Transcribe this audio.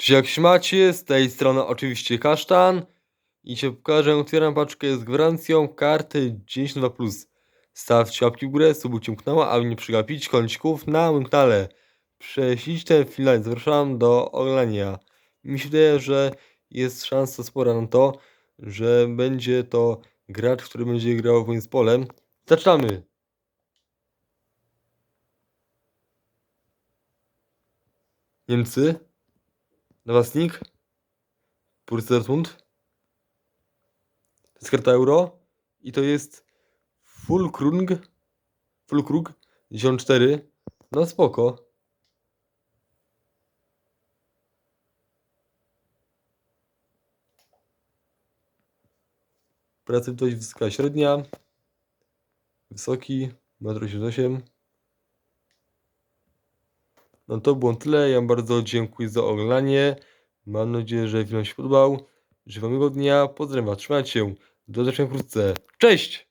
Czy jak się macie, z tej strony oczywiście kasztan i się pokażę, otwieram paczkę z gwarancją karty 92+. Stawcie łapki w górę, subujcie kanał, aby nie przegapić kącików na moim kanale. Prześlijcie film, zapraszam do oglądania. Mi się wydaje, że jest szansa spora na to, że będzie to gracz, który będzie grał w moim zespole. Zaczynamy! Niemcy, Nawastnik, Borussia Dortmund, to jest karta euro i to jest Fulkrug, Fulkrug 94, no spoko. Pracowitość wysoka średnia, wysoki, 1,88 m. No to było tyle. Ja bardzo dziękuję za oglądanie. Mam nadzieję, że film się podobał. Życzę miłego dnia. Pozdrawiam. Trzymajcie się. Do zobaczenia wkrótce. Cześć!